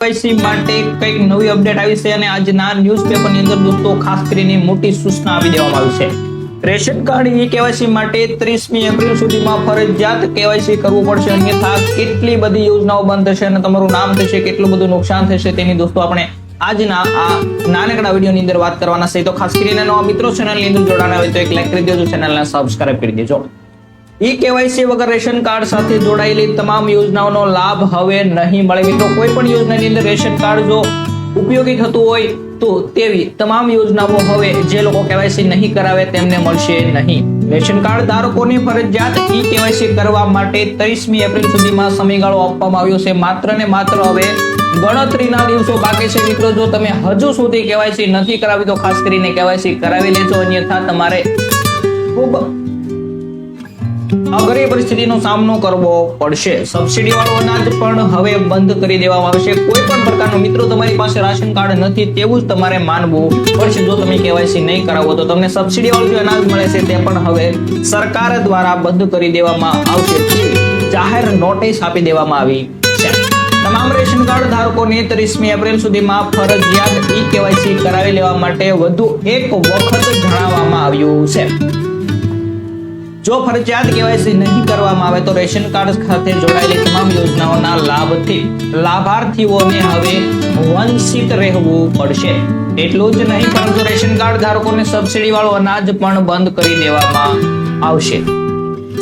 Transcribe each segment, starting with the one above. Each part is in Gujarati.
કેવાયસી માટે કંઈક નવી અપડેટ આવી છે અને આજના ન્યૂઝપેપરની અંદર દોસ્તો ખાસ કરીને મોટી સૂચના આપી દેવામાં આવી છે. રેશન કાર્ડ ઈ કેવાયસી માટે ત્રીસમી એપ્રિલ સુધીમાં ફરજિયાત કેવાયસી કરવું પડશે. અન્યથા કેટલી બધી યોજનાઓ બંધ થશે અને તમારું નામ થશે, કેટલું બધું નુકસાન થશે તેની દોસ્તો આપણે આજના આ નાનકડા વિડીયોની અંદર વાત કરવાના છે. તો ખાસ કરીને નવા મિત્રો ચેનલની અંદર જોડાના હોય તો એક લાઈક કરી દેજો ચેનલને સબસ્ક્રાઇબ કરી દેજો. ઈ કેવાયસી વગર રેશન કાર્ડ સાથે જોડાયેલી તમામ યોજનાઓનો લાભ હવે નહીં મળે. મિત્રો કોઈ પણ યોજનાની અંદર રેશન કાર્ડ જો ઉપયોગી થતું હોય તો તેવી તમામ યોજનાઓ હવે જે લોકો કેવાયસી નહીં કરાવે તેમને મળશે નહીં. રેશન કાર્ડ ધારકોને ફરજિયાત ઈ કેવાયસી કરવા માટે ત્રીસમી એપ્રિલ સુધીમાં સમયગાળો આપવામાં આવ્યો છે. માત્ર ને માત્ર હવે ગણતરીના દિવસો બાકી છે. મિત્રો, જો તમે હજુ સુધી કેવાયસી નથી કરાવી, તો ખાસ કરીને કેવાયસી કરાવી લેજો. અન્યથા તમારે ખૂબ અઘરી પરિસ્થિતિનો સામનો કરવો પડશે. સબસિડી વાળું અનાજ પણ હવે બંધ કરી દેવામાં આવશે કોઈ પણ પ્રકારનો મિત્રો તમારી પાસે રાશન કાર્ડ નથી તેવું જ તમારે માનવું પડશે. જો તમે કેવાયસી નહીં કરાવો તો તમને સબસિડી વાળું જે અનાજ મળે છે તે પણ હવે સરકાર દ્વારા બંધ કરી દેવામાં આવશે. જાહેર નોટિસ આપી દેવામાં આવી છે. તમામ રેશન કાર્ડ ધારકોને ત્રીસમી એપ્રિલ સુધીમાં ફરજિયાત ઈ કેવાયસી કરાવી લેવા માટે વધુ એક વખત જણાવવામાં આવ્યું છે. જો ફરજિયાત કેવાયસી નહીં કરવામાં આવે તો રેશન કાર્ડ સાથે જોડાયેલી તમામ યોજનાઓના લાભથી લાભાર્થીઓને હવે વંચિત રહેવું પડશે. એટલું જ નહીં, પરંતુ રેશન કાર્ડ ધારકોને સબસિડી વાળું અનાજ પણ બંધ કરી દેવામાં આવશે.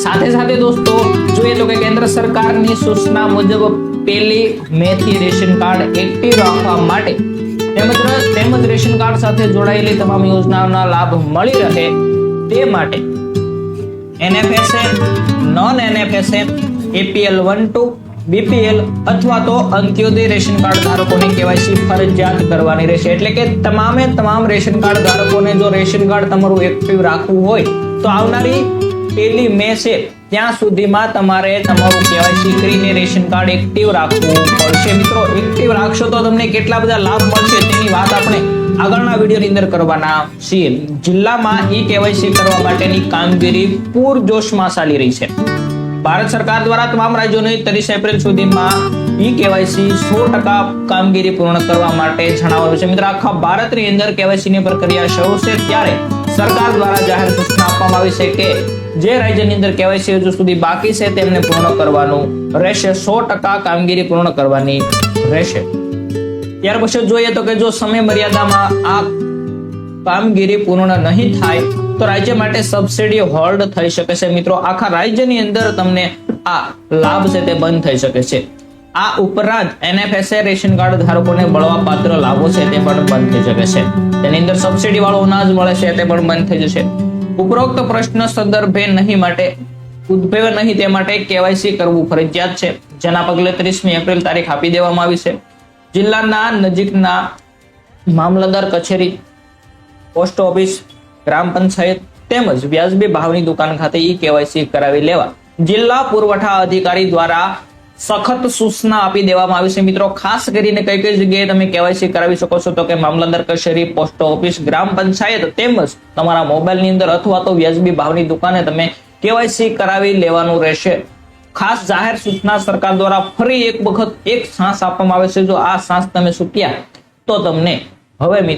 સાથે સાથે દોસ્તો, જોઈએ તો કે કેન્દ્ર સરકારની સૂચના મુજબ પેલી મેથી રેશન કાર્ડ એક્ટિવ રાખવા માટે તેમજ તેમજ રેશન કાર્ડ સાથે જોડાયેલી તમામ યોજનાઓના લાભ મળી રહે તે માટે NFSA non એનએફએસએન APL one two BPL અથવા તો અંત્યોદય રેશન કાર્ડ ધારકોને કેવાયસી ફરજિયાત કરવાની રહેશે. એટલે કે તમામે તમામ રેશન કાર્ડ ધારકોને જો રેશન કાર્ડ તમારું એક્ટિવ રાખવું હોય, તો આવનારી પહેલી મે છે, ત્યાં સુધીમાં તમારે તમારું કેવાયસી કરીને રેશન કાર્ડ એક્ટિવ રાખવું પડશે. મિત્રો એક્ટિવ રાખશો તો તમને કેટલા બધા લાભ મળશે તેની વાત આપણે આગળના વિડીયોની અંદર કરવાના છીએ જિલ્લામાં ઈ કેવાયસી કરવા માટેની કામગીરી પૂરજોશમાં ચાલી રહી છે. ભારત સરકાર દ્વારા તમામ રાજ્યોને ત્રીસ એપ્રિલ સુધીમાં ઈ કેવાયસી સો ટકા કામગીરી પૂર્ણ કરવા માટે જણાવાયું છે. મિત્રો, આખા ભારતની અંદર કેવાયસી ની પ્રક્રિયા શરૂ છે ત્યારે સરકાર દ્વારા જાહેર સૂચના આપવામાં આવી છે કે જે રાજ્યની અંદર કેવાયસી હજુ સુધી બાકી છે તેમને પૂર્ણ કરવાનું રહેશે. સો ટકા કામગીરી પૂર્ણ કરવાની રહેશે. ત્યાર પછી જોઈએ તો કે જો સમય મર્યાદામાં આ કામગીરી પૂર્ણ નહીં થાય, તો રાજ્ય માટે સબસિડી હોલ્ડ થઈ શકે છે. મિત્રો, આખા રાજ્યની અંદર તમને આ લાભ છે તે બંધ થઈ શકે છે. આ ઉપરાંત એનએફએસએ રેશન કાર્ડ ધારકોને બળવાપાત્ર લાભો છે તે પણ બંધ થઈ શકે છે. તેની અંદર સબસિડી વાળો અનાજ મળે છે તે પણ બંધ થઈ જશે. ઉપરોક્ત પ્રશ્ન સંદર્ભે નહીં માટે, ઉદ્ભવે નહીં તે માટે કેવાયસી કરવું ફરજિયાત છે. જેના પગલે ત્રીસમી એપ્રિલ તારીખ આપી દેવામાં આવી છે. જિલ્લાના નજીકના મામલતદાર કચેરી, પોસ્ટ ઓફિસ, ગ્રામ પંચાયત તેમજ વ્યાજબી ભાવની દુકાન ખાતે ઈ કેવાયસી કરાવી લેવા. જિલ્લા પુરવઠા અધિકારી દ્વારા સખત સૂચના આપી દેવામાં આવી છે. મિત્રો, ખાસ કરીને કઈ કઈ જગ્યાએ તમે કેવાયસી કરાવી શકો છો? તો કે મામલતદાર કચેરી, પોસ્ટ ઓફિસ, ગ્રામ પંચાયત તેમજ તમારા મોબાઈલની અંદર અથવા તો વ્યાજબી ભાવની દુકાને તમે કેવાયસી કરાવી લેવાનું રહેશે. ખાસ જાહેર સૂચના સરકાર દ્વારા ફરી એક વખત એક સાંસ આપવામાં આવે છે. જો આ સાંસ તમે ચૂક્યા તો તમને હવે મિત્રો